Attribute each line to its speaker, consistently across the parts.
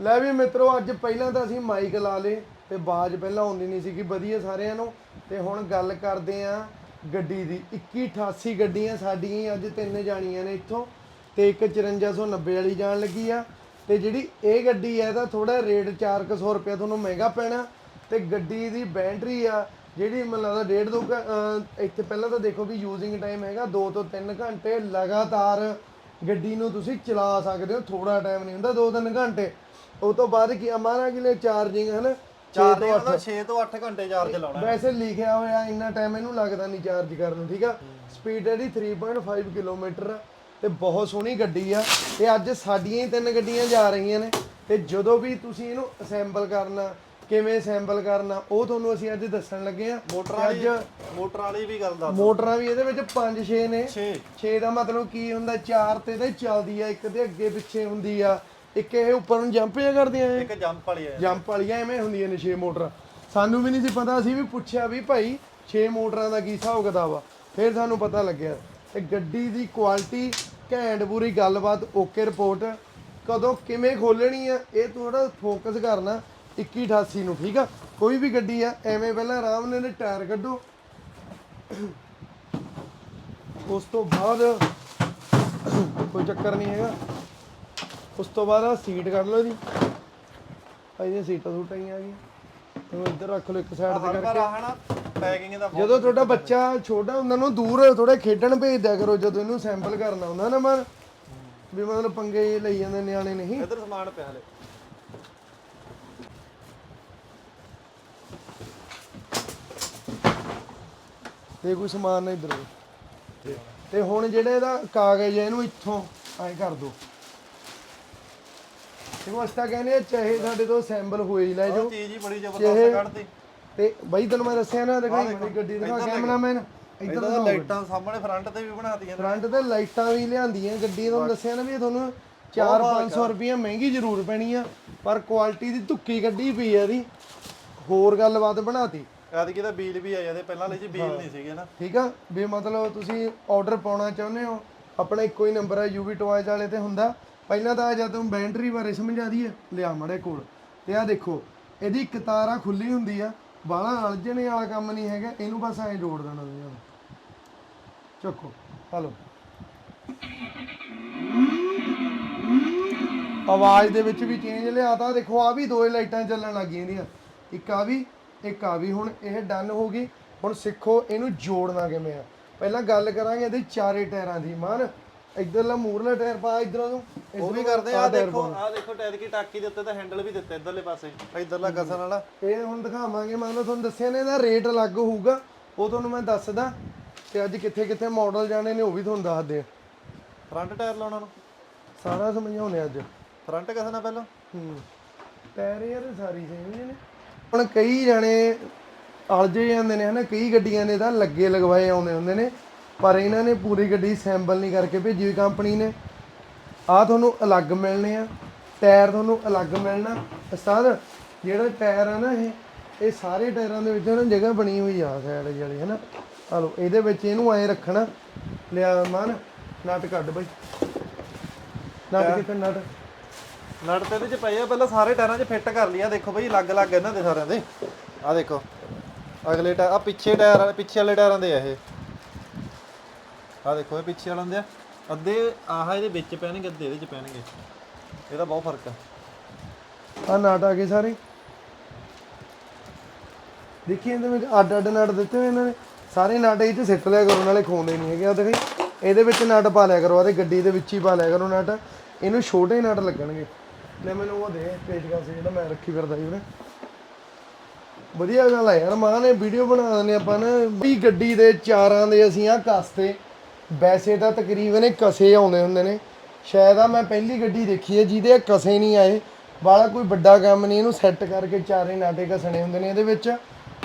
Speaker 1: ਲੈ ਵੀ ਮਿੱਤਰੋ, ਅੱਜ ਪਹਿਲਾਂ ਤਾਂ ਅਸੀਂ ਮਾਈਕ ਲਾ ਲੇ ਤੇ ਬਾਜ ਪਹਿਲਾਂ ਆਉਂਦੀ ਨਹੀਂ ਸੀਗੀ, ਵਧੀਆ ਸਾਰਿਆਂ ਨੂੰ। ਤੇ ਹੁਣ ਗੱਲ ਕਰਦੇ ਆ ਗੱਡੀ ਦੀ। 2188 ਗੱਡੀਆਂ ਸਾਡੀਆਂ ਅੱਜ ਤਿੰਨ ਜਾਣੀਆਂ ਨੇ ਇੱਥੋਂ ਤੇ ਇੱਕ 5490 ਵਾਲੀ ਜਾਣ ਲੱਗੀ ਆ। ਤੇ ਜਿਹੜੀ ਇਹ ਗੱਡੀ ਹੈ ਤਾਂ ਥੋੜਾ ਰੇਟ 400 ਰੁਪਏ ਤੁਹਾਨੂੰ ਮਹਿੰਗਾ ਪੈਣਾ। ਤੇ ਗੱਡੀ ਦੀ ਬੈਟਰੀ ਆ, ਜਿਹੜੀ ਮੈਨੂੰ ਲੱਗਦਾ ਡੇਢ ਦੋ ਘੰ- ਇੱਥੇ ਪਹਿਲਾਂ ਤਾਂ ਦੇਖੋ ਵੀ ਯੂਜ਼ਿੰਗ ਟਾਈਮ ਹੈਗਾ 2 ਤੋਂ 3 ਘੰਟੇ ਲਗਾਤਾਰ ਗੱਡੀ ਨੂੰ ਤੁਸੀਂ ਚਲਾ ਸਕਦੇ ਹੋ। ਥੋੜਾ ਟਾਈਮ ਨਹੀਂ ਹੁੰਦਾ 2-3 ਘੰਟੇ। ਉਹ ਤੋਂ ਬਾਅਦ ਕੀ ਅਮਾਰਾ ਕਿਲੇ ਚਾਰਜਿੰਗ ਹੈ ਨਾ 6 ਤੋਂ 8
Speaker 2: 6 ਤੋਂ 8 ਘੰਟੇ ਚਾਰਜ ਲਾਉਣਾ।
Speaker 1: ਵੈਸੇ ਲਿਖਿਆ ਹੋਇਆ ਇੰਨਾ ਟਾਈਮ ਇਹਨੂੰ ਲੱਗਦਾ ਨਹੀਂ ਚਾਰਜ ਕਰਨ ਨੂੰ ਠੀਕ ਆ? ਸਪੀਡ ਇਹਦੀ 3.5 ਕਿਲੋਮੀਟਰ ਆ ਤੇ ਬਹੁਤ ਸੋਹਣੀ ਗੱਡੀ ਆ। ਤੇ ਅੱਜ ਸਾਡੀਆਂ ਹੀ ਤਿੰਨ ਗੱਡੀਆਂ ਜਾ ਰਹੀਆਂ ਨੇ। ਤੇ ਜਦੋਂ ਵੀ ਤੁਸੀਂ ਇਹਨੂੰ ਅਸੈਂਬਲ ਕਰਨਾ ਕਿਵੇਂ ਅਸੈਂਬਲ ਕਰਨਾ ਉਹ ਤੁਹਾਨੂੰ ਅਸੀਂ ਅੱਜ ਦੱਸਣ ਲੱਗੇ ਆ।
Speaker 2: ਮੋਟਰ ਵਾਲੀ ਮੋਟਰ ਵਾਲੀ ਵੀ ਗੱਲ ਦੱਸ
Speaker 1: ਮੋਟਰਾਂ ਵੀ ਇਹਦੇ ਵਿੱਚ 5-6 ਨੇ।
Speaker 2: 6
Speaker 1: 6 ਦਾ ਮਤਲਬ ਕੀ ਹੁੰਦਾ 4 ਤੇ ਤੇ ਚੱਲਦੀ ਆ ਇੱਕ ਤੇ ਅੱਗੇ ਪਿੱਛੇ ਹੁੰਦੀ ਆ। ਇੱਕ ਇਹ ਉੱਪਰ ਨੂੰ ਜੰਪ ਜਿਹਾ ਕਰਦੀਆਂ ਇਹ
Speaker 2: ਇੱਕ ਜੰਪ ਵਾਲੀ ਹੈ
Speaker 1: ਜੰਪ ਵਾਲੀਆਂ ਐਵੇਂ ਹੁੰਦੀਆਂ ਨੇ 6 ਮੋਟਰਾਂ। ਸਾਨੂੰ ਵੀ ਨਹੀਂ ਸੀ ਪਤਾ ਅਸੀਂ ਵੀ ਪੁੱਛਿਆ ਵੀ ਭਾਈ 6 ਮੋਟਰਾਂ ਦਾ ਕੀ ਹਿਸਾਬ ਕਿਤਾਬ ਆ? ਫਿਰ ਸਾਨੂੰ ਪਤਾ ਲੱਗਿਆ। ਤੇ ਗੱਡੀ ਦੀ ਕੁਆਲਿਟੀ ਘੈਂਟ ਪੂਰੀ ਗੱਲਬਾਤ ਓਕੇ ਰਿਪੋਰਟ ਕਦੋਂ ਕਿਵੇਂ ਖੋਲਣੀ ਆ ਇਹ ਥੋੜਾ ਫੋਕਸ ਕਰਨਾ 2188 ਨੂੰ ਠੀਕ ਆ? ਕੋਈ ਵੀ ਗੱਡੀ ਆ ਐਵੇਂ ਪਹਿਲਾਂ ਆਰਾਮ ਨਾਲ ਇਹਦੇ ਟਾਇਰ ਕੱਢੋ। ਉਸ ਤੋਂ ਬਾਅਦ ਕੋਈ ਚੱਕਰ ਨਹੀਂ ਹੈਗਾ। ਉਸ ਤੋਂ ਬਾਅਦ ਆ ਸੀਟ ਕੱਢ ਲਓ ਜੀ। ਇਹਦੀਆਂ ਸੀਟਾਂ ਸੂਟਾਂ ਹੀ ਆ ਗਈਆਂ। ਤੂੰ ਇੱਧਰ ਰੱਖ ਲਓ ਇੱਕ ਸਾਈਡ ਤੇ ਕਰਕੇ।
Speaker 2: ਆਹਣਾ ਪੈਕਿੰਗ ਦਾ ਬਹੁਤ-
Speaker 1: ਜਦੋਂ ਤੁਹਾਡਾ ਬੱਚਾ ਛੋਟਾ ਹੁੰਦਾ ਨੂੰ ਦੂਰ ਥੋੜੇ ਖੇਡਣ ਭੇਜ ਦਿਆ ਕਰੋ ਜਦੋਂ ਇਹਨੂੰ ਸੈਂਪਲ ਕਰਨਾ ਹੁੰਦਾ ਨਾ ਮਨ। ਵੀ ਮਤਲਬ ਪੰਗੇ ਜਿਹੇ ਲਈ ਜਾਂਦੇ ਨਿਆਣੇ ਨਹੀਂ।
Speaker 2: ਇੱਧਰ ਸਮਾਨ ਪਿਆ ਹਲੇ।
Speaker 1: ਤੇ ਕੋਈ ਸਮਾਨ ਨਾ ਇੱਧਰ। ਤੇ ਹੁਣ ਜਿਹੜੇ ਇਹਦਾ ਕਾਗਜ਼ ਹੈ ਇਹਨੂੰ ਇੱਥੋਂ ਐਂ ਕਰ ਦੋ ਤੇ ਉਹ ਅਸਤਾ ਕਹਿੰਦੇ ਆ, ਚਾਹੇ ਸਾਡੇ ਤੋਂ ਸੈਂਪਲ ਹੋਏ ਹੀ ਲੈ ਜਾਓ।
Speaker 2: ਚੀਜ਼ ਹੀ ਬੜੀ
Speaker 1: ਚਾਹੇ-
Speaker 2: ਜ਼ਬਰਦਸਤ ਕੱਢਦੀ
Speaker 1: ਤੇ ਬਾਈ ਤੈਨੂੰ ਮੈਂ ਦੱਸਿਆ ਨਾ ਦਿਖਾਈ ਮੇਰੀ ਗੱਡੀ ਦਿਖਾ ਕੈਮਰਾਮੈਨ ਇੱਧਰ ਦਿਖਾਓ
Speaker 2: ਲਾਈਟਾਂ ਸਾਹਮਣੇ ਫਰੰਟ ਤੇ ਵੀ ਬਣਾਤੀਆਂ
Speaker 1: ਫਰੰਟ ਤੇ ਲਾਈਟਾਂ ਵੀ ਲਿਆਂਦੀਆਂ ਗੱਡੀ ਤੁਹਾਨੂੰ ਦੱਸਿਆ ਨਾ ਵੀ ਤੁਹਾਨੂੰ 4-500 ਰੁਪਏ ਮਹਿੰਗੀ ਜ਼ਰੂਰ ਪੈਣੀ ਆ ਪਰ ਕੁਆਲਿਟੀ ਦੀ ਧੁੱਕੀ ਕੱਢੀ ਪਈ ਆ ਇਹਦੀ। ਹੋਰ ਗੱਲਬਾਤ ਬਣਾਤੀ।
Speaker 2: ਐਤਕੀ ਤਾਂ ਬੀਲ ਵੀ ਆ ਜਾਂਦੇ ਪਹਿਲਾਂ ਲਈ ਜੀ ਬੀਲ ਨਹੀਂ ਸੀਗੇ ਨਾ।
Speaker 1: ਠੀਕ ਆ ਵੀ ਮਤਲਬ ਤੁਸੀਂ ਆਰਡਰ ਪਾਉਣਾ ਚਾਹੁੰਦੇ ਹੋ ਆਪਣਾ ਇੱਕੋ ਹੀ ਨੰਬਰ ਹੈ ਯੂਵੀ ਟੋਇਜ਼ ਵਾਲੇ ਤੇ ਹੁੰਦਾ। ਪਹਿਲਾਂ ਤਾਂ ਜਦ ਤੂੰ ਬੈਟਰੀ ਬਾਰੇ ਸਮਝਾ ਦਈਏ ਲਿਆ ਮੜੇ ਕੋਲ। ਤੇ ਆ ਦੇਖੋ, ਇਹਦੀ ਕਤਾਰਾਂ ਖੁੱਲੀ ਹੁੰਦੀ ਆ ਬਾਹਲਾ ਅਲਝਣੇ ਵਾਲਾ ਕੰਮ ਨਹੀਂ ਹੈਗਾ, ਇਹਨੂੰ ਬਸ ਐਂ ਜੋੜ ਦੇਣਾ ਤੁਸੀਂ ਹੁਣ। ਚੱਕੋ ਹਲੋ ਆਵਾਜ਼ ਦੇ ਵਿੱਚ ਵੀ ਚੇਂਜ ਲਿਆਤਾ ਦੇਖੋ ਆ ਵੀ ਦੋ ਲਾਈਟਾਂ ਚੱਲਣ ਲੱਗ ਗਈਆਂ ਇਹਦੀਆਂ। ਇੱਕ ਆ ਵੀ, ਇੱਕ ਆ ਵੀ, ਹੁਣ ਇਹ ਡਨ ਹੋ ਗਈ। ਹੁਣ ਸਿੱਖੋ ਇਹਨੂੰ ਜੋੜਨਾ ਕਿਵੇਂ ਆ। ਪਹਿਲਾਂ ਗੱਲ ਕਰਾਂਗੇ ਇਹਦੇ ਚਾਰੇ ਟਾਇਰਾਂ ਦੀ, ਮਾਨ। ਇਧਰਲਾ ਮੂਰਲਾ ਟਾਇਰ ਪਾ ਇਧਰੋਂ ਨੂੰ।
Speaker 2: ਉਹ ਵੀ ਕਰਦੇ ਆ ਦੇਖੋ ਆ ਦੇਖੋ ਟਾਇਰ ਦੀ ਟਾਕੀ ਦੇ ਉੱਤੇ ਤਾਂ ਹੈਂਡਲ ਵੀ ਦਿੱਤੇ ਇਧਰਲੇ ਪਾਸੇ। ਇਧਰਲਾ ਕਸਣ ਵਾਲਾ।
Speaker 1: ਇਹ ਹੁਣ ਦਿਖਾਵਾਂਗੇ ਮੰਨ ਲਓ ਤੁਹਾਨੂੰ ਦੱਸਿਆ ਨੇ ਇਹਦਾ ਰੇਟ ਅਲੱਗ ਹੋਊਗਾ। ਉਹ ਤੁਹਾਨੂੰ ਮੈਂ ਦੱਸਦਾ ਤੇ ਅੱਜ ਕਿੱਥੇ ਕਿੱਥੇ ਮਾਡਲ ਜਾਣੇ ਨੇ ਉਹ ਵੀ ਤੁਹਾਨੂੰ ਦੱਸਦੇ ਆ
Speaker 2: ਫਰੰਟ ਟਾਇਰ ਲਾਉਣਾ ਨੂੰ
Speaker 1: ਸਾਰਾ ਸਮਝਾਉਣੇ ਅੱਜ।
Speaker 2: ਫਰੰਟ ਕਸਣਾ ਪਹਿਲਾਂ?
Speaker 1: ਹੂੰ। ਟਾਇਰ ਯਾਰ ਸਾਰੀ ਸੇਮ ਨੇ। ਹੁਣ ਕਈ ਜਣੇ ਅਲਝੇ ਜਾਂਦੇ ਨੇ ਹਨਾ? ਕਈ ਗੱਡੀਆਂ ਦੇ ਤਾਂ ਲੱਗੇ ਲਗਵਾਏ ਆਉਂਦੇ ਹੁੰਦੇ ਨੇ। ਪਰ ਇਹਨਾਂ ਨੇ ਪੂਰੀ ਗੱਡੀ ਸੈਂਪਲ ਨਹੀਂ ਕਰਕੇ ਭੇਜੀ ਹੋਈ ਕੰਪਨੀ ਨੇ। ਆ ਤੁਹਾਨੂੰ ਅਲੱਗ ਮਿਲਣੇ ਆ ਟਾਇਰ ਤੁਹਾਨੂੰ ਅਲੱਗ ਮਿਲਣਾ। ਉਸਤਾਦ ਜਿਹੜਾ ਟਾਇਰ ਆ ਨਾ ਇਹ ਇਹ ਸਾਰੇ ਟਾਇਰਾਂ ਦੇ ਵਿੱਚ ਨਾ ਜਗ੍ਹਾ ਬਣੀ ਹੋਈ ਆ ਸਾਈਡ ਵਾਲੀ ਹਨਾ। ਆ ਲੋ ਇਹਦੇ ਵਿੱਚ ਇਹਨੂੰ ਐ ਰੱਖਣਾ। ਲਿਆ ਮਨ ਨਟ ਕੱਢ ਬਈ। ਨਟ ਕਿੱਥੇ ਨਟ?
Speaker 2: ਨਟ ਤੇ ਇਹਦੇ ਚ ਪਏ ਆ ਪਹਿਲਾਂ ਸਾਰੇ ਟਾਇਰਾਂ 'ਚ ਫਿੱਟ ਕਰ ਲਿਆ ਦੇਖੋ ਬਈ ਅਲੱਗ-ਅਲੱਗ ਇਹਨਾਂ ਦੇ ਸਾਰਿਆਂ ਦੇ। ਆ ਦੇਖੋ ਅਗਲੇ ਟਾਇਰ ਆ ਪਿੱਛੇ ਟਾਇਰ ਪਿੱਛੇ ਵਾਲੇ ਟਾਇਰਾਂ ਦੇ ਆ ਇਹ। ਆ ਦੇਖੋ ਇਹ ਪਿੱਛੇ ਵਾਲਿਆਂ ਦੇ ਆ। ਅੱਧੇ ਆਹ ਇਹਦੇ ਵਿੱਚ ਪੈਣਗੇ, ਅੱਧੇ ਇਹਦੇ 'ਚ ਪੈਣਗੇ। ਇਹਦਾ ਬਹੁਤ ਫ਼ਰਕ ਆ।
Speaker 1: ਆ ਨਾਟ ਆ ਗਏ ਸਾਰੇ। ਦੇਖੀ ਇਹਦੇ ਵਿੱਚ ਅੱਡ ਅੱਡ ਨਟ ਦਿੱਤੇ ਹੋਏ ਇਹਨਾਂ ਨੇ। ਸਾਰੇ ਨਟ ਇਹ ਚ ਸਿੱਟ ਲਿਆ ਕਰੋ, ਨਾਲੇ ਖੋਂਦੇ ਨਹੀਂ ਹੈਗੇ। ਆ ਦੇਖੀ, ਇਹਦੇ ਵਿੱਚ ਨਟ ਪਾ ਲਿਆ ਕਰੋ ਆਦੇ ਗੱਡੀ ਦੇ ਵਿੱਚ ਹੀ ਪਾ ਲਿਆ ਕਰੋ ਨਟ। ਇਹਨੂੰ ਛੋਟੇ ਨਟ ਲੱਗਣਗੇ। ਲੈ ਮੈਨੂੰ ਉਹ ਦੇ ਪੇਚਕਸ ਜਿਹੜਾ ਮੈਂ ਰੱਖੀ ਫਿਰਦਾ ਜੀ ਉਹਨੇ ਵਧੀਆ ਗੱਲ ਆ ਯਾਰ, ਮਾਂ ਨੇ ਵੀਡੀਓ ਬਣਾ ਦਿੰਦੇ ਆਪਾਂ ਨਾ। ਵੀ ਗੱਡੀ ਦੇ ਚਾਰਾਂ ਦੇ ਅਸੀਂ ਆ ਕਸਤੇ ਵੈਸੇ ਤਾਂ ਤਕਰੀਬਨ ਇਹ ਕਸੇ ਆਉਂਦੇ ਹੁੰਦੇ ਨੇ। ਸ਼ਾਇਦ ਆ ਮੈਂ ਪਹਿਲੀ ਗੱਡੀ ਦੇਖੀ ਹੈ ਜਿਹਦੇ ਕਸੇ ਨਹੀਂ ਆਏ। ਵਾਲਾ ਕੋਈ ਵੱਡਾ ਕੰਮ ਨਹੀਂ ਇਹਨੂੰ ਸੈੱਟ ਕਰਕੇ ਚਾਰੇ ਨਾਟੇ ਘਸਣੇ ਹੁੰਦੇ ਨੇ ਇਹਦੇ ਵਿੱਚ।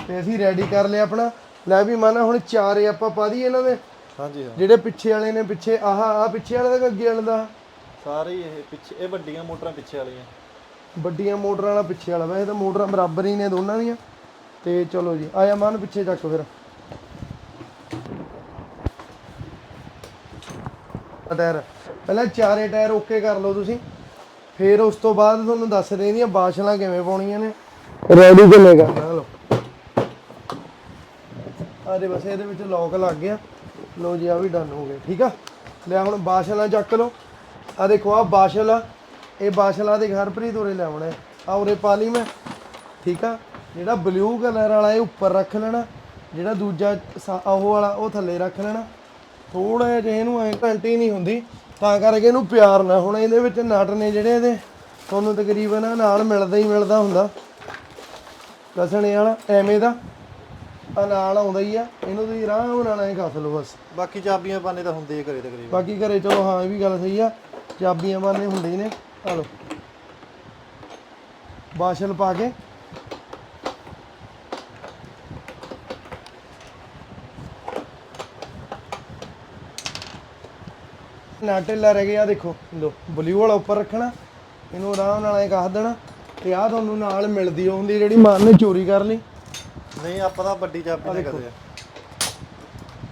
Speaker 1: ਤੇ ਅਸੀਂ ਰੈਡੀ ਕਰ ਲਿਆ ਆਪਣਾ। ਲੈ ਵੀ ਮਾਨਾ ਹੁਣ ਚਾਰੇ ਆਪਾਂ ਪਾ ਦਈਏ ਇਹਨਾਂ ਦੇ।
Speaker 2: ਹਾਂਜੀ ਹਾਂ।
Speaker 1: ਜਿਹੜੇ ਪਿੱਛੇ ਵਾਲੇ ਨੇ ਪਿੱਛੇ ਆਹ ਆ ਪਿੱਛੇ ਵਾਲੇ ਦਾ ਅੱਗੇ ਵਾਲੇ ਦਾ?
Speaker 2: ਸਾਰੇ ਹੀ ਇਹ ਪਿੱਛੇ ਇਹ ਵੱਡੀਆਂ ਮੋਟਰਾਂ ਪਿੱਛੇ ਵਾਲੀਆਂ।
Speaker 1: ਵੱਡੀਆਂ ਮੋਟਰਾਂ ਵਾਲਾ ਪਿੱਛੇ ਵਾਲਾ। ਵੈਸੇ ਤਾਂ ਮੋਟਰਾਂ ਬਰਾਬਰ ਹੀ ਨੇ ਦੋਨਾਂ ਦੀਆਂ। ਤੇ ਚਲੋ ਜੀ ਆਇਆ ਮਨ ਪਿੱਛੇ ਚੱਕ ਫਿਰ। ਟਾਇਰ। ਪਹਿਲਾਂ ਚਾਰੇ ਟਾਇਰ ਓਕੇ ਕਰ ਲਓ ਤੁਸੀਂ। ਫਿਰ ਉਸ ਤੋਂ ਬਾਅਦ ਤੁਹਾਨੂੰ ਦੱਸ ਦੇਣੀ ਆ ਬਾਸ਼ਲਾਂ ਕਿਵੇਂ ਪਾਉਣੀਆਂ ਨੇ। ਰੈਡੀ ਕਿਵੇਂ ਕਰਨਾ ਲਓ। ਆਰੇ ਬਸ ਇਹਦੇ ਵਿੱਚ ਲੌਕ ਲੱਗ ਗਿਆ। ਲੋ ਜੀ ਆ ਵੀ ਡਨ ਹੋ ਗਏ ਠੀਕ ਆ? ਲੈ ਹੁਣ ਬਾਸ਼ਲਾਂ ਚੱਕ ਲਓ। ਆ ਦੇਖੋ ਆ ਬਾਸ਼ਲ ਆ। ਇਹ ਬਾਸ਼ਲਾ ਦੇ ਹਰਪ੍ਰੀਤ ਉਰੇ ਲਿਆਉਣਾ ਆ ਉਰੇ ਪਾ ਲਈ ਮੈਂ ਠੀਕ ਆ? ਜਿਹੜਾ ਬਲੂ ਕਲਰ ਵਾਲਾ ਇਹ ਉੱਪਰ ਰੱਖ ਲੈਣਾ। ਜਿਹੜਾ ਦੂਜਾ ਉਹ ਵਾਲਾ ਉਹ ਥੱਲੇ ਰੱਖ ਲੈਣਾ। ਥੋੜਾ ਜਿਹਾ ਇਹਨੂੰ ਐ ਘੰਟੀ ਨਹੀਂ ਹੁੰਦੀ ਤਾਂ ਕਰਕੇ ਇਹਨੂੰ ਪਿਆਰ ਨਾ। ਹੁਣ ਇਹਦੇ ਵਿੱਚ ਨਟ ਨੇ ਜਿਹੜੇ ਇਹਦੇ ਤੁਹਾਨੂੰ ਤਕਰੀਬਨ ਨਾਲ ਮਿਲਦਾ ਹੀ ਮਿਲਦਾ ਹੁੰਦਾ। ਕਸਣੇ ਵਾਲਾ ਐਵੇਂ ਦਾ ਆ ਨਾਲ ਆਉਂਦਾ ਹੀ ਆ। ਇਹਨੂੰ ਤੁਸੀਂ ਆਰਾਮ ਨਾਲ ਐ ਕੱਸ ਲਓ ਬਸ।
Speaker 2: ਬਾਕੀ ਚਾਬੀਆਂ ਪਾਣੇ ਤਾਂ ਹੁੰਦੇ ਹੀ ਘਰੇ ਤਕਰੀਬਨ।
Speaker 1: ਬਾਕੀ ਘਰੇ ਚਲੋ ਹਾਂ ਇਹ ਵੀ ਗੱਲ ਸਹੀ ਆ। ਚਾਬੀਆਂ ਬਾਨੇ ਹੁੰਦੇ ਹੀ ਨੇ। ਆ ਲਓ। ਬਾਸ਼ਲ ਪਾ ਕੇ ਨਾ ਢਿੱਲਾ ਰਹਿ ਗਿਆ ਦੇਖੋ। ਲੋ ਬਲੂ ਵਾਲਾ ਉੱਪਰ ਰੱਖਣਾ ਇਹਨੂੰ ਆਰਾਮ ਨਾਲ ਐ ਕੱਸ ਦੇਣਾ ਤੇ ਆ ਤੁਹਾਨੂੰ ਨਾਲ ਮਿਲਦੀ ਹੁੰਦੀ ਜਿਹੜੀ ਮਾਨ ਨੇ ਚੋਰੀ ਕਰ ਲਈ।
Speaker 2: ਨਹੀਂ ਆਪਾਂ ਤਾਂ ਵੱਡੀ ਚਾਬੀ ਨਾਲ ਕਰਦੇ ਆ।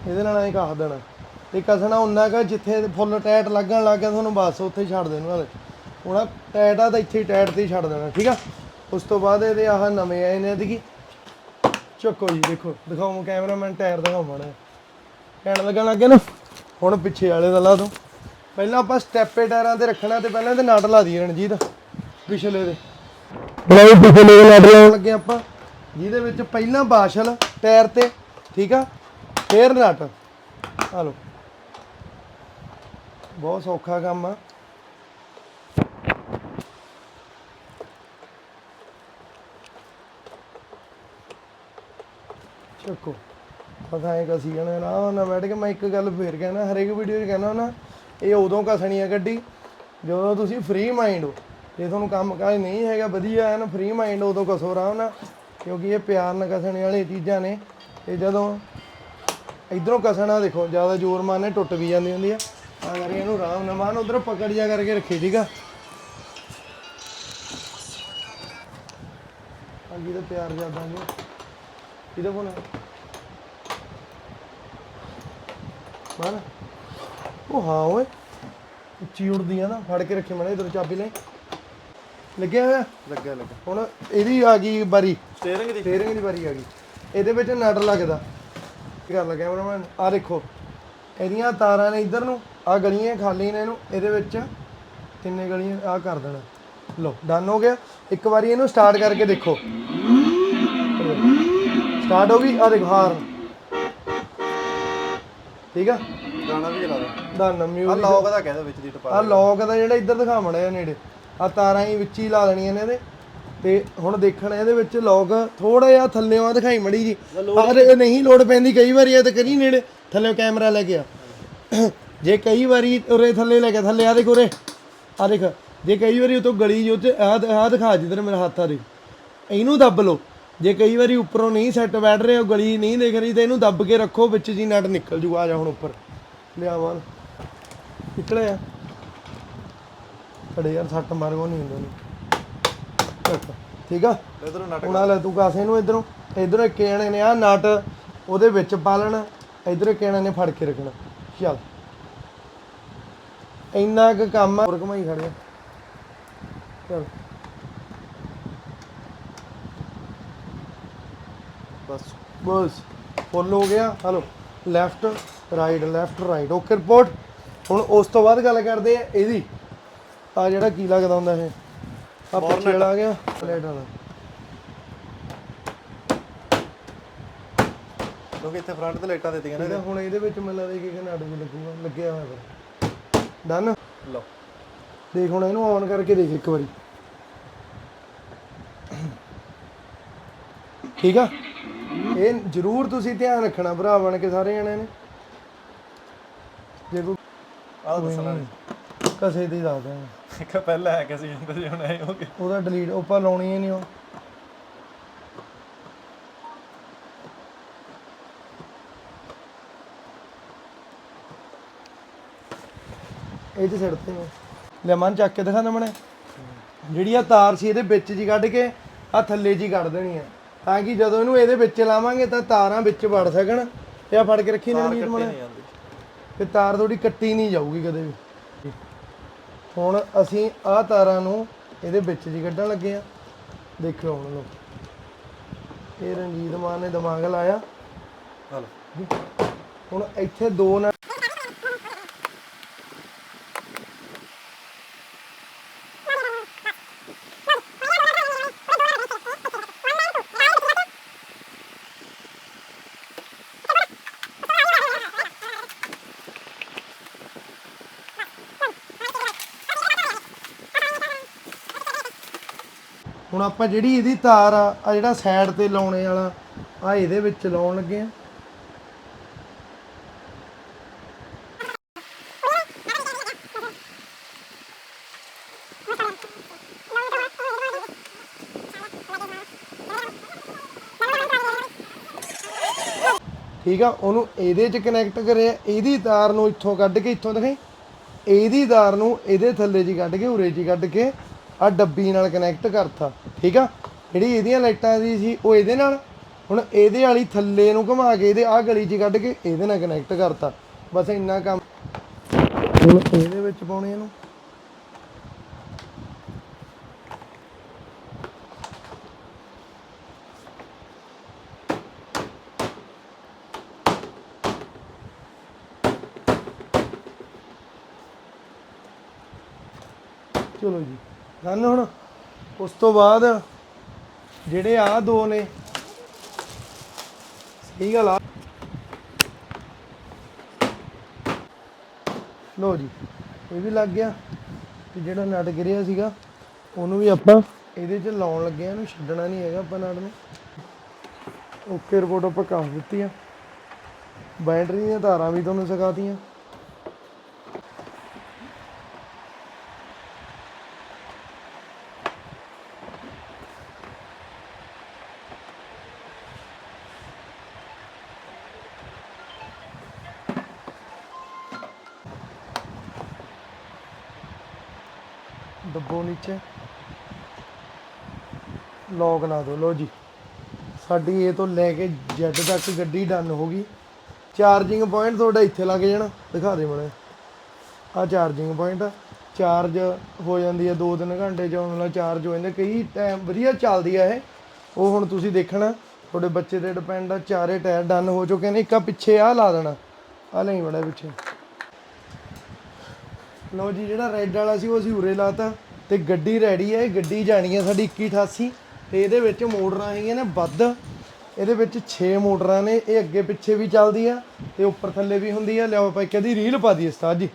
Speaker 1: ਇਹਦੇ ਨਾਲ ਐਂ ਕੱਸ ਦੇਣਾ। ਤੇ ਕਸਣਾ ਉਹਨਾਂ ਕਾ ਜਿੱਥੇ ਫੁੱਲ ਟਾਇਟ ਲੱਗਣ ਲੱਗ ਗਿਆ ਤੁਹਾਨੂੰ ਬਸ ਉੱਥੇ ਹੀ ਛੱਡ ਦੇਣਾ ਨਾਲੇ। ਹੁਣ ਆਹ ਟਾਇਟ ਆ ਤਾਂ ਇੱਥੇ ਹੀ ਟਾਇਟ ਤੇ ਹੀ ਛੱਡ ਦੇਣਾ ਠੀਕ ਆ? ਉਸ ਤੋਂ ਬਾਅਦ ਇਹਦੇ ਆਹ ਨਵੇਂ ਆਏ ਨੇ ਇਹਦੀ ਚੱਕੋ ਜੀ ਦੇਖੋ ਦਿਖਾਓ ਕੈਮਰਾਮੈਨ ਟਾਇਰ ਦਿਖਾਓ ਮਾੜਾ। ਕਹਿਣ ਲੱਗਣ ਲੱਗੇ ਨਾ ਹੁਣ ਪਿੱਛੇ ਵਾਲੇ ਦਾ ਲਾ ਦੋ। ਪਹਿਲਾਂ ਆਪਾਂ ਸਟੈਪੇ ਟਾਇਰਾਂ ਤੇ ਰੱਖਣਾ ਤੇ ਪਹਿਲਾਂ ਇਹਦੇ ਨਟ ਲਾ ਦਈਏ ਰਣਜੀਤ ਪਿਛਲੇ ਦੇ। ਬਣਾਈ ਪਿਛਲੇ ਦੇ ਨਟ ਲਾਉਣ। ਲੱਗੇ ਆਪਾਂ ਜਿਹਦੇ ਵਿੱਚ ਪਹਿਲਾਂ ਬਾਸ਼ਲ ਟਾਇਰ ਤੇ ਠੀਕ ਆ? ਫੇਰ ਨਟ। ਆ ਲਓ। ਬਹੁਤ ਸੌਖਾ ਕੰਮ ਆ। ਚੱਕੋ। ਪਤਾ ਹੈ ਕਸੀ ਜਾਣਾ ਨਾ ਨਾ ਬੈਠ ਕੇ ਮੈਂ ਇੱਕ ਗੱਲ ਫੇਰ ਕਹਿਣਾ ਹਰੇਕ ਵੀਡੀਓ 'ਚ ਕਹਿਣਾ ਨਾ ਇਹ ਉਦੋਂ ਕਸਣੀ ਆ ਗੱਡੀ ਜਦੋਂ ਤੁਸੀਂ ਫ੍ਰੀ ਮਾਈਂਡ ਹੋ। ਜੇ ਤੁਹਾਨੂੰ ਕੰਮ ਕਾਜ ਨਹੀਂ ਹੈਗਾ, ਵਧੀਆ ਐਨ ਫ੍ਰੀ ਮਾਈਂਡ ਉਦੋਂ ਕਸੋ ਆਰਾਮ ਨਾਲ, ਕਿਉਂਕਿ ਇਹ ਪਿਆਰ ਨਾਲ ਕਸਣੇ ਵਾਲੀ ਚੀਜ਼ਾਂ ਨੇ। ਇਹ ਜਦੋਂ ਇਧਰੋਂ ਕਸਣਾ ਦੇਖੋ, ਜ਼ਿਆਦਾ ਜ਼ੋਰ ਮਾਰਨੇ, ਟੁੱਟ ਵੀ ਜਾਂਦੀ ਹੁੰਦੀ ਆ। ਤਾਂ ਕਰਕੇ ਇਹਨੂੰ ਆਰਾਮ ਨਾਲ ਮਾਨ ਉਧਰੋਂ ਪਕੜ ਜਾ ਕਰਕੇ ਰੱਖੀ ਠੀਕ ਆ ਅੱਗੇ ਤਾਂ ਪਿਆਰ ਜ਼ਿਆਦਾ ਨਹੀਂ ਕਿਹਦਾ ਫੋਨ ਹੈ ਮਾਨ ਉਹ ਹਾਂ ਓਏ। ਉੱਚੀ ਉੜਦੀ ਆ ਨਾ ਫੜ ਕੇ ਰੱਖੀ ਮਣੇ ਇਧਰ ਚਾਬੀ ਲੈ। ਲੱਗਿਆ ਹੋਇਆ?
Speaker 2: ਲੱਗਿਆ ਲੱਗਾ
Speaker 1: ਹੁਣ ਇਹਦੀ ਆ ਗਈ ਬਾਰੀ।
Speaker 2: ਸਟੀਅਰਿੰਗ ਦੀ।
Speaker 1: ਸਟੀਅਰਿੰਗ ਦੀ ਵਾਰੀ ਆ ਗਈ। ਇਹਦੇ ਵਿੱਚ ਨਟ ਲੱਗਦਾ। ਕੀ ਕਰ ਲਾ ਕੈਮਰਾਮੈਨ ਆ ਦੇਖੋ। ਇਹਦੀਆਂ ਤਾਰਾਂ ਨੇ ਇੱਧਰ ਨੂੰ ਆ ਗਲੀਆਂ ਖਾਲੀ ਨੇ ਇਹਨੂੰ। ਇਹਦੇ ਵਿੱਚ ਤਿੰਨੇ ਗਲੀਆਂ ਆ ਕਰ ਦੇਣਾ। ਲਓ ਡਨ ਹੋ ਗਿਆ। ਇੱਕ ਵਾਰੀ ਇਹਨੂੰ ਸਟਾਰਟ ਕਰਕੇ ਦੇਖੋ। ਸਟਾਰਟ ਹੋ ਗਈ? ਆ ਦੇਖੋ ਹਾਰਨ ਠੀਕ ਆ?
Speaker 2: ਗਾਣਾ ਵੀ ਚਲਾ ਦੇ।
Speaker 1: ਡਨ
Speaker 2: ਆ
Speaker 1: ਮਿਊਜ਼ਿਕ
Speaker 2: ਲੌਕ ਦਾ ਕਹਿੰਦਾ ਵਿੱਚ ਦੀ ਟਪਾ
Speaker 1: ਆ। ਲੌਕ ਦਾ ਜਿਹੜਾ ਇੱਧਰ ਦਿਖਾਵਣਾ ਆ ਨੇੜੇ। ਆ ਤਾਰਾਂ ਹੀ ਵਿੱਚ ਹੀ ਲਾ ਦੇਣੀਆਂ ਨੇ ਇਹਦੇ। ਤੇ ਹੁਣ ਦੇਖਣ ਇਹਦੇ ਵਿੱਚ ਲੌਕ ਥੋੜਾ ਜਿਹਾ ਥੱਲੇੋਂ ਆ ਦਿਖਾਈ ਮੜੀ ਜੀ। ਆ ਨਹੀਂ ਲੋਡ ਪੈਂਦੀ ਕਈ ਵਾਰੀ ਆ ਤੇ ਕਰੀ ਨੇੜੇ। ਥੱਲੇ ਕੈਮਰਾ ਲੈ ਗਿਆ ਜੇ ਕਈ ਵਾਰੀ ਉਰੇ ਥੱਲੇ ਲੈ ਗਿਆ ਥੱਲੇ ਆ ਦੇਖ ਉਰੇ। ਆ ਦੇਖ ਜੇ ਕਈ ਵਾਰੀ ਉਤੋਂ ਗਲੀ ਜੋ ਤੇ ਆ ਆ ਦਿਖਾ ਜਿੱਧਰ ਮੇਰਾ ਹੱਥ ਆ ਦੇ ਇਹਨੂੰ ਦੱਬ ਲਓ। ਜੇ ਕਈ ਵਾਰੀ ਉੱਪਰੋਂ ਨਹੀਂ ਸੈੱਟ ਬੈਠ ਰਹੇ ਉਹ ਗਲੀ ਨਹੀਂ ਦਿਖ ਰਹੀ ਤੇ ਇਹਨੂੰ ਦੱਬ ਕੇ ਰੱਖੋ ਵਿੱਚ ਜੀ ਨਟ ਨਿਕਲ ਜੂ ਆ ਜਾ ਹੁਣ ਉੱਪਰ। ਲਿਆਵਾਂ। ਨਿਕਲਿਆ ਅੜੇ ਯਾਰ ਸੱਟ ਮਾਰਗੋ ਨਹੀਂ ਹੁੰਦਾ ਠੀਕ ਆ?
Speaker 2: ਇਧਰੋਂ ਨਟ
Speaker 1: ਹੁਣ ਆ ਲੈ ਤੂੰ ਕਾਸੇ ਨੂੰ ਇਧਰੋਂ। ਇਧਰੋਂ ਇੱਕ ਜਣੇ ਨੇ ਆ ਨਟ ਉਹਦੇ ਵਿੱਚ ਪਾ ਲੈਣਾ ਇਧਰੋਂ ਇੱਕ ਜਣੇ ਨੇ ਫੜ ਕੇ ਰੱਖਣਾ। ਚੱਲ। ਇੰਨਾ ਕੁ ਕੰਮ ਆ। ਹੋਰ ਘਮਾਈ ਖੜਿਆ ਚੱਲ।
Speaker 2: ਬਸ
Speaker 1: ਫੁੱਲ ਹੋ ਗਿਆ। Hello left right left right okay report ਹੁਣ ਉਸ ਤੋਂ ਬਾਅਦ ਗੱਲ ਕਰਦੇ ਆ ਇਹਦੀ। ਆ ਜਿਹੜਾ ਕੀ ਲੱਗਦਾ ਹੁੰਦਾ ਇਹ? ਆ ਪਿੱਛੇ ਵਾਲਾ ਆ ਗਿਆ। ਪਲੇਟ ਵਾਲਾ।
Speaker 2: ਕਿਉਂਕਿ ਇੱਥੇ ਫਰੰਟ ਤੇ ਲਾਈਟਾਂ ਦਿੱਤੀਆਂ ਨੇ
Speaker 1: ਹੁਣ ਇਹਦੇ ਵਿੱਚ ਮੈਨੂੰ ਲੱਗਦਾ ਕਿ ਕਨਾਡ ਵੀ ਲੱਗੂਗਾ। ਲੱਗਿਆ ਹੋਇਆ ਫਿਰ ਡਨ
Speaker 2: ਲਓ।
Speaker 1: ਦੇਖ ਹੁਣ ਇਹਨੂੰ ਔਨ ਕਰਕੇ ਦੇਖ ਇੱਕ ਵਾਰੀ। ਠੀਕ ਆ? ਇਹ ਜ਼ਰੂਰ ਤੁਸੀਂ ਧਿਆਨ ਰੱਖਣਾ ਭਰਾ ਬਣ ਕੇ ਸਾਰੇ ਜਣੇ ਨੇ। ਜੇ ਕੋਈ
Speaker 2: ਆਹ ਦੱਸਣਾ ਨੀ।
Speaker 1: ਕਸੇ ਦੀ ਦੱਸਦਾ ਮੈਂ।
Speaker 2: ਇੱਕ ਪਹਿਲਾਂ ਹੈ ਕਿਸੇ ਜਿੰਦੇ ਜੀ ਹੁਣ ਐ ਹੋ ਗਿਆ
Speaker 1: ਉਹਦਾ ਡਿਲੀਟ ਉੱਪਰ ਲਾਉਣੀ ਹੀ ਨਹੀਂ ਉਹ। ਇਹ ਤੇ ਸਿਰ ਤੇ ਨੇ। ਲੈ ਮਨ ਚੱਕ ਕੇ ਦਿਖਾ ਦਮਣੇ ਜਿਹੜੀ ਆ ਤਾਰ ਸੀ ਇਹਦੇ ਵਿੱਚ ਜੀ ਕੱਢ ਕੇ ਆ ਥੱਲੇ ਜੀ ਕੱਢ ਦੇਣੀ ਆ। ਤਾਂ ਕਿ ਜਦੋਂ ਇਹਨੂੰ ਇਹਦੇ ਵਿੱਚ ਲਾਵਾਂਗੇ ਤਾਂ ਤਾਰਾਂ ਵਿੱਚ ਵੜ ਸਕਣ। ਤੇ ਆ ਫੜ ਕੇ ਰੱਖੀ ਨੇ ਨੀਤ ਮਣੇ। ਤੇ ਤਾਰ ਥੋੜੀ ਕੱਟੀ ਨਹੀਂ ਜਾਊਗੀ ਕਦੇ ਵੀ। ਹੁਣ ਅਸੀਂ ਆਹ ਤਾਰਾਂ ਨੂੰ ਇਹਦੇ ਵਿੱਚ ਜੀ ਕੱਢਣ ਲੱਗੇ ਆ। ਦੇਖਿਓ ਹੁਣ ਲੋ ਇਹ ਰਣਜੀਤ ਮਾਨ ਨੇ ਦਿਮਾਗ ਲਾਇਆ।
Speaker 2: ਹਲੋ।
Speaker 1: ਹੁਣ ਇੱਥੇ ਦੋ ਨਾ ਹੁਣ ਆਪਾਂ ਜਿਹੜੀ ਇਹਦੀ ਤਾਰ ਆ ਆ ਜਿਹੜਾ ਸਾਈਡ ਤੇ ਲਾਉਣੇ ਵਾਲਾ, ਆ ਇਹਦੇ ਵਿੱਚ ਲਾਉਣ ਲੱਗੇ ਆ। ਠੀਕ ਆ, ਉਹਨੂੰ ਇਹਦੇ 'ਚ ਕਨੈਕਟ ਕਰਿਆ, ਇਹਦੀ ਤਾਰ ਨੂੰ ਇੱਥੋਂ ਕੱਢ ਕੇ, ਇੱਥੋਂ ਦਿਖਾਈ। ਇਹਦੀ ਤਾਰ ਨੂੰ ਇਹਦੇ ਥੱਲੇ ਜੀ ਕੱਢ ਕੇ, ਉਰੇ ਜੀ ਕੱਢ ਕੇ ਆ ਡੱਬੀ ਨਾਲ ਕਨੈਕਟ ਕਰਤਾ, ਠੀਕ ਆ? ਜਿਹੜੀ ਇਹਦੀਆਂ ਲਾਈਟਾਂ ਦੀ ਸੀ, ਉਹ ਇਹਦੇ ਨਾਲ। ਹੁਣ ਇਹਦੇ ਵਾਲੀ ਥੱਲੇ ਨੂੰ ਘੁਮਾ ਕੇ ਇਹਦੇ ਆ ਗਲੀ 'ਚ ਕੱਢ ਕੇ ਇਹਦੇ ਨਾਲ ਕਨੈਕਟ ਕਰਤਾ। ਬਸ ਇੰਨਾ ਕੰਮ। ਹੁਣ ਇਹਦੇ ਵਿੱਚ ਪਾਉਣੇ ਇਹਨੂੰ। ਚਲੋ ਜੀ। ਡਨ ਹੁਣ ਉਸ ਤੋਂ ਬਾਅਦ ਜਿਹੜੇ ਆ ਦੋ ਨੇ, ਸਹੀ ਗੱਲ ਆ। ਲੋ ਜੀ, ਇਹ ਵੀ ਲੱਗ ਗਿਆ ਤੇ ਜਿਹੜਾ ਨਟ ਗਿਰਿਆ ਸੀਗਾ, ਉਹਨੂੰ ਵੀ ਆਪਾਂ ਇਹਦੇ 'ਚ ਲਾਉਣ ਲੱਗੇ ਆ, ਇਹਨੂੰ ਛੱਡਣਾ ਨਹੀਂ ਹੈਗਾ ਆਪਾਂ ਨਟ ਨੂੰ। ਓਕੇ, ਰਿਪੋਰਟ ਆਪਾਂ ਕਰ ਦਿੱਤੀ ਆ। ਬੈਟਰੀ ਦੀਆਂ ਤਾਰਾਂ ਵੀ ਤੁਹਾਨੂੰ ਸਿਖਾਤੀਆਂ। ਦੱਬੋ ਨੀਚੇ। ਲੌਕ ਲਾ ਦਿਓ ਲੋ ਜੀ। ਸਾਡੀ ਇਹ ਤੋਂ ਲੈ ਕੇ ਜੈਡ ਤੱਕ ਗੱਡੀ ਡਨ ਹੋ ਗਈ। ਚਾਰਜਿੰਗ ਪੁਆਇੰਟ ਤੁਹਾਡਾ ਇੱਥੇ ਲੱਗ ਜਾਣਾ। ਦਿਖਾ ਦੇ ਮਣੇ ਆ ਚਾਰਜਿੰਗ ਪੁਆਇੰਟ ਚਾਰਜ ਹੋ ਜਾਂਦੀ ਹੈ 2-3 ਘੰਟੇ ਚ। ਉਹਨਾਂ ਨਾਲ ਚਾਰਜ ਹੋ ਜਾਂਦੇ। ਕਈ ਟਾਈਮ ਵਧੀਆ ਚੱਲਦੀ ਆ ਇਹ। ਉਹ ਹੁਣ ਤੁਸੀਂ ਦੇਖਣਾ। ਤੁਹਾਡੇ ਬੱਚੇ ਤੇ ਡਿਪੈਂਡ ਆ। ਚਾਰੇ ਟਾਇਰ ਡਨ ਹੋ ਚੁੱਕੇ ਨੇ। ਇੱਕ ਆ ਪਿੱਛੇ ਆ, ਲਾ ਦੇਣਾ। ਆ ਨਹੀਂ ਬੜਾ ਪਿੱਛੇ। ਲਓ ਜੀ, ਜਿਹੜਾ ਰੈੱਡ ਵਾਲਾ ਸੀ, ਉਹ ਅਸੀਂ ਉਰੇ ਲਾਤਾ। ਤੇ ਗੱਡੀ ਰੈਡੀ ਹੈ ਇਹ ਗੱਡੀ ਜਾਣੀ ਹੈ ਸਾਡੀ 2188 ਤੇ ਇਹਦੇ ਵਿੱਚ ਮੋਟਰਾਂ ਹੈਗੀਆਂ ਨੇ ਵੱਧ। ਇਹਦੇ ਵਿੱਚ 6 ਮੋਟਰਾਂ ਨੇ, ਇਹ ਅੱਗੇ ਪਿੱਛੇ ਵੀ ਚੱਲਦੀ ਆ ਤੇ ਉੱਪਰ ਥੱਲੇ ਵੀ ਹੁੰਦੀ ਆ। ਲਿਆਓ ਆਪਾਂ ਇੱਕ ਇਹਦੀ ਰੀਲ ਪਾ ਦਈਏ ਉਸਤਾਦ ਜੀ।